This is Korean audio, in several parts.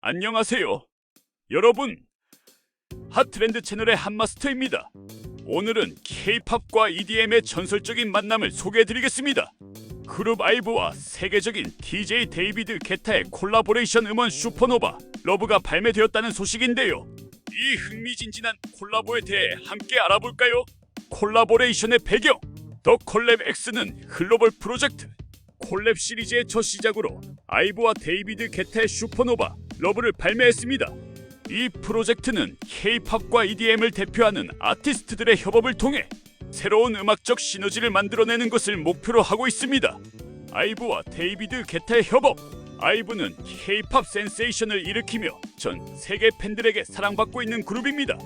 안녕하세요. 여러분, 핫트렌드 채널의 한마스터입니다. 오늘은 K-팝과 EDM의 전설적인 만남을 소개해드리겠습니다. 그룹 아이브와 세계적인 DJ 데이비드 게타의 콜라보레이션 음원 슈퍼노바 러브가 발매되었다는 소식인데요. 이 흥미진진한 콜라보에 대해 함께 알아볼까요? 콜라보레이션의 배경 더 콜랩 X는 글로벌 프로젝트 콜랩 시리즈의 첫 시작으로 아이브와 데이비드 게타의 슈퍼노바 러브를 발매했습니다. 이 프로젝트는 K-팝과 EDM을 대표하는 아티스트들의 협업을 통해 새로운 음악적 시너지를 만들어내는 것을 목표로 하고 있습니다. 아이브와 데이비드 게타의 협업. 아이브는 K-팝 센세이션을 일으키며 전 세계 팬들에게 사랑받고 있는 그룹입니다.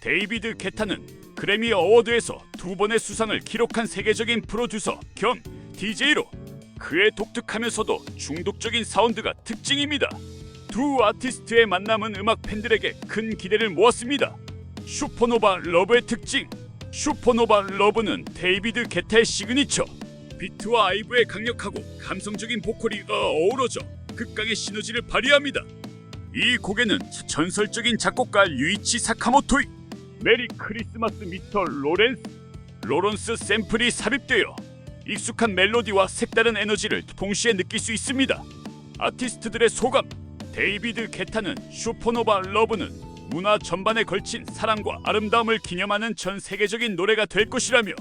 데이비드 게타는 그래미 어워드에서 두 번의 수상을 기록한 세계적인 프로듀서 겸 DJ로 그의 독특하면서도 중독적인 사운드가 특징입니다. 두 아티스트의 만남은 음악 팬들에게 큰 기대를 모았습니다. 슈퍼노바 러브의 특징 슈퍼노바 러브는 데이비드 게타의 시그니처 비트와 아이브의 강력하고 감성적인 보컬이 어우러져 극강의 시너지를 발휘합니다. 이 곡에는 전설적인 작곡가 류이치 사카모토의 메리 크리스마스 미스터 로렌스 로런스 샘플이 삽입되어 익숙한 멜로디와 색다른 에너지를 동시에 느낄 수 있습니다. 아티스트들의 소감 데이비드 게타는 슈퍼노바 러브는 문화 전반에 걸친 사랑과 아름다움을 기념하는 전 세계적인 노래가 될 것이라며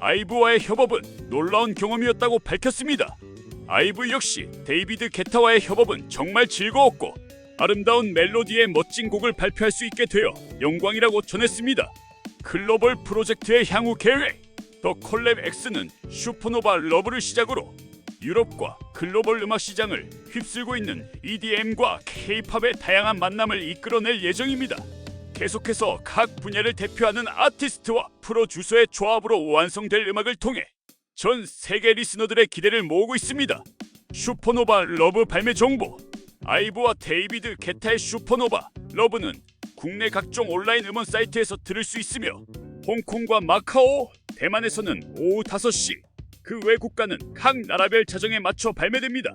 아이브와의 협업은 놀라운 경험이었다고 밝혔습니다. 아이브 역시 데이비드 게타와의 협업은 정말 즐거웠고 아름다운 멜로디의 멋진 곡을 발표할 수 있게 되어 영광이라고 전했습니다. 글로벌 프로젝트의 향후 계획 더 콜랩 X는 슈퍼노바 러브를 시작으로 유럽과 글로벌 음악 시장을 휩쓸고 있는 EDM과 K-팝의 다양한 만남을 이끌어낼 예정입니다. 계속해서 각 분야를 대표하는 아티스트와 프로듀서의 조합으로 완성될 음악을 통해 전 세계 리스너들의 기대를 모으고 있습니다. 슈퍼노바 러브 발매 정보 아이브와 데이비드 게타의 슈퍼노바 러브는 국내 각종 온라인 음원 사이트에서 들을 수 있으며 홍콩과 마카오, 대만에서는 오후 5시 그 외 국가는 각 나라별 자정에 맞춰 발매됩니다.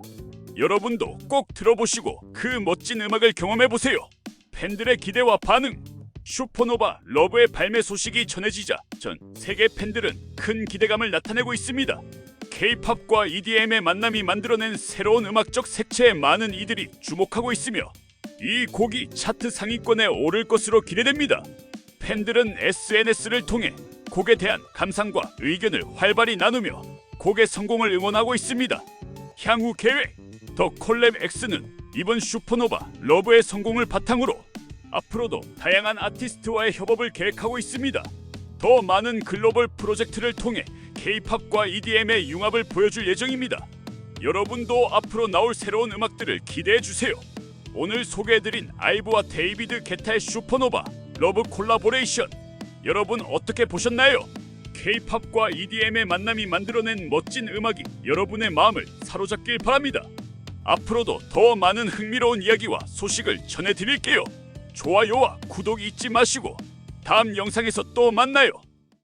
여러분도 꼭 들어보시고 그 멋진 음악을 경험해 보세요. 팬들의 기대와 반응. 슈퍼노바 러브의 발매 소식이 전해지자 전 세계 팬들은 큰 기대감을 나타내고 있습니다. K-팝과 EDM의 만남이 만들어낸 새로운 음악적 색채에 많은 이들이 주목하고 있으며 이 곡이 차트 상위권에 오를 것으로 기대됩니다. 팬들은 SNS를 통해 곡에 대한 감상과 의견을 활발히 나누며 곡의 성공을 응원하고 있습니다. 향후 계획 더 콜랩 X는 이번 슈퍼노바 러브의 성공을 바탕으로 앞으로도 다양한 아티스트와의 협업을 계획하고 있습니다. 더 많은 글로벌 프로젝트를 통해 K-팝과 EDM의 융합을 보여줄 예정입니다. 여러분도 앞으로 나올 새로운 음악들을 기대해 주세요. 오늘 소개해드린 아이브와 데이비드 게타의 슈퍼노바 러브 콜라보레이션 여러분 어떻게 보셨나요? K-팝과 EDM의 만남이 만들어낸 멋진 음악이 여러분의 마음을 사로잡길 바랍니다. 앞으로도 더 많은 흥미로운 이야기와 소식을 전해드릴게요. 좋아요와 구독 잊지 마시고 다음 영상에서 또 만나요.